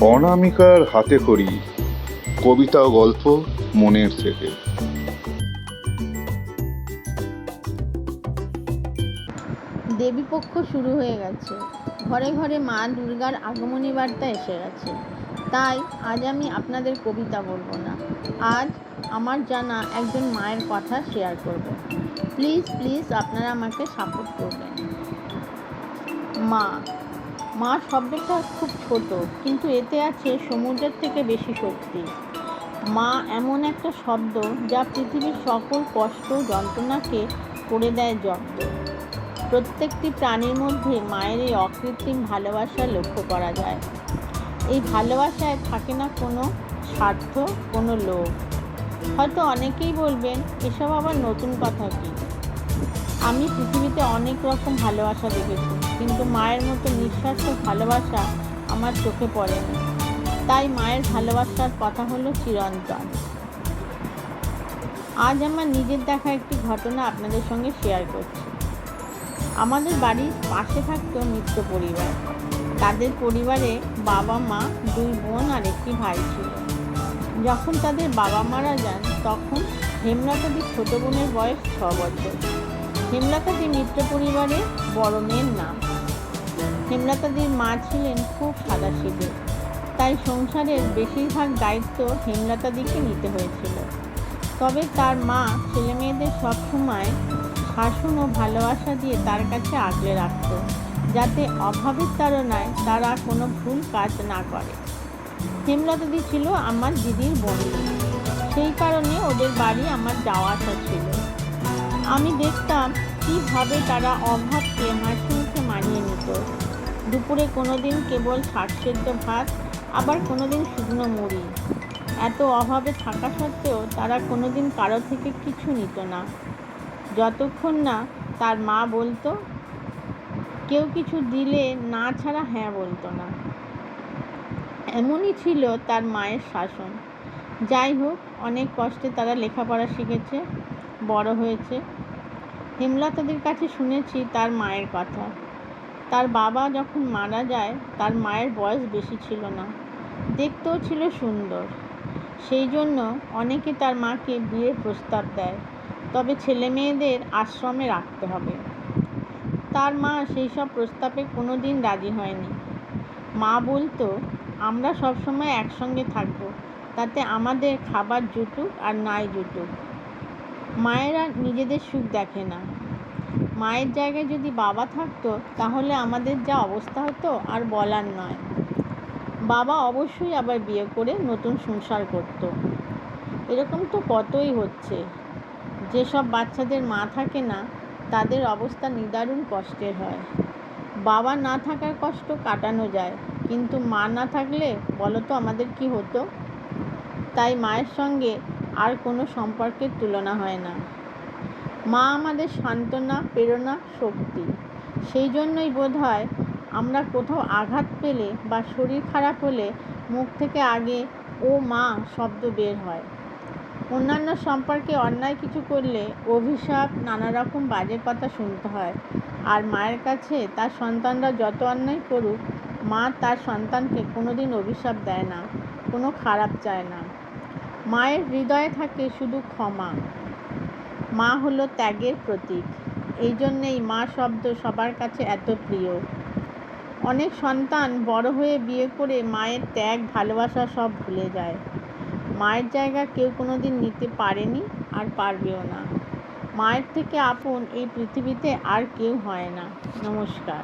অনামিকার হাতে খড়ি কবিতা ও গল্প মনের থেকে। দেবীপক্ষ শুরু হয়ে গেছে। ঘরে ঘরে মা দুর্গার আগমনী বার্তা এসে গেছে। তাই আজ আমি আপনাদের কবিতা বলব না। আজ আমার জানা একজন মায়ের কথা শেয়ার করব। প্লিজ প্লিজ আপনারা আমাকে সাপোর্ট করবেন। মা মা শব্দটা খুব ছোট, কিন্তু এতে আছে সমুদ্রের থেকে বেশি শক্তি। মা এমন একটা শব্দ যা পৃথিবীর সকল কষ্ট, যন্ত্রণাকে করে দেয় জব্দ। প্রত্যেকটি প্রাণীর মধ্যে মায়ের এই অকৃত্রিম ভালোবাসা লক্ষ্য করা যায়। এই ভালোবাসায় থাকে না কোনো স্বার্থ, কোনো লোভ। হয়তো অনেকেই বলবেন, এসব আবার নতুন কথা কি? আমি পৃথিবীতে অনেক রকম ভালোবাসা দেখেছি, কিন্তু মায়ের মতো নিঃস্বার্থ ভালোবাসা আমার চোখে পড়েনি। তাই মায়ের ভালোবাসার কথা হলো চিরন্তন। আজ আমার নিজের দেখা একটি ঘটনা আপনাদের সঙ্গে শেয়ার করছি। আমাদের বাড়ির পাশে থাকতো মিত্র পরিবার। তাদের পরিবারে বাবা মা, দুই বোন আর একটি ভাই ছিল। যখন তাদের বাবা মারা যান, তখন হেমলতাদির ছোট বোনের বয়স ছ বছর। হেমলতাদি মিত্র পরিবারের বড় মেয়ের নাম। হেমলতাদির মা ছিলেন খুব সাদাসিধে, তাই সংসারের বেশিরভাগ দায়িত্ব হেমলতাদিকে নিতে হয়েছিল। তবে তার মা ছেলে মেয়েদের সবসময় শাসন ও ভালোবাসা দিয়ে তার কাছে আগলে রাখত, যাতে অভাবের তাড়নায় তারা কোনো ভুল কাজ না করে। হেমলতাদি ছিল আমার দিদির বন্ধু। সেই কারণে ওদের বাড়ি আমার যাওয়া আসা ছিল। আমি দেখতাম কীভাবে তারা অভাবকে হাসি মুখে মানিয়ে নিত। দুপুরে কোনো দিন কেবল শাক সেদ্ধ ভাত, আবার কোনো দিন শুকনো মুড়ি। এত অভাবে থাকা সত্ত্বেও তারা কোনো দিন কারও থেকে কিছু নিত না। যতক্ষণ না তার মা বলতো, কেউ কিছু দিলে না ছাড়া হ্যাঁ বলতো না। এমনই ছিল তার মায়ের শাসন। যাই হোক, অনেক কষ্টে তারা লেখাপড়া শিখেছে। বড় হয়েছে। হেমলতাদের কাছে শুনেছি তার মায়ের কথা। তার বাবা যখন মারা যায়, তার মায়ের বয়স বেশি ছিল না। দেখতেও ছিল সুন্দর। সেই জন্য অনেকে তার মাকে বিয়ের প্রস্তাব দেয়। তবে ছেলে মেয়েদের আশ্রমে রাখতে হবে। তার মা সেই সব প্রস্তাবে কোনো দিন রাজি হয়নি। মা বলতো, আমরা সবসময় একসঙ্গে থাকব। তাতে আমাদের খাবার জুটুক আর নাই জুটুক। মায়েরা নিজেদের সুখ দেখে না। মায়ের জায়গায় যদি বাবা থাকতো, তাহলে আমাদের যা অবস্থা হতো আর বলার নয়। বাবা অবশ্যই আবার বিয়ে করে নতুন সংসার করতো। এরকম তো কতই হচ্ছে। যেসব বাচ্চাদের মা থাকে না, তাদের অবস্থা নিদারুণ কষ্টের হয়। বাবা না থাকার কষ্ট কাটানো যায়, কিন্তু মা না থাকলে বলো তো আমাদের কি হতো? তাই মায়ের সঙ্গে আর কোনো সম্পর্কের তুলনা হয় না। মা আমাদের সান্ত্বনা, প্রেরণা, শক্তি। সেই জন্যই বোধ হয় আমরা কোথাও আঘাত পেলে বা শরীর খারাপ হলে মুখ থেকে আগে ও মা শব্দ বের হয়। অন্যান্য সম্পর্কে অন্যায় কিছু করলে অভিশাপ নানা রকম বাজে কথা শুনতে হয়। আর মায়ের কাছে তার সন্তানরা যত অন্যায় করুক, মা তার সন্তানকে কোনোদিন অভিশাপ দেয় না, কোনো খারাপ চায় না। মায়ের হৃদয়ে থাকে শুধু ক্ষমা। মা হলো ত্যাগের প্রতীক। এই জন্যেই মা শব্দ সবার কাছে এত প্রিয়। অনেক সন্তান বড় হয়ে বিয়ে করে মায়ের ত্যাগ, ভালোবাসা সব ভুলে যায়। মায়ের জায়গা কেউ কোনো দিন নিতে পারেনি আর পারবেও না। মায়ের থেকে আপন এই পৃথিবীতে আর কেউ হয় না। নমস্কার।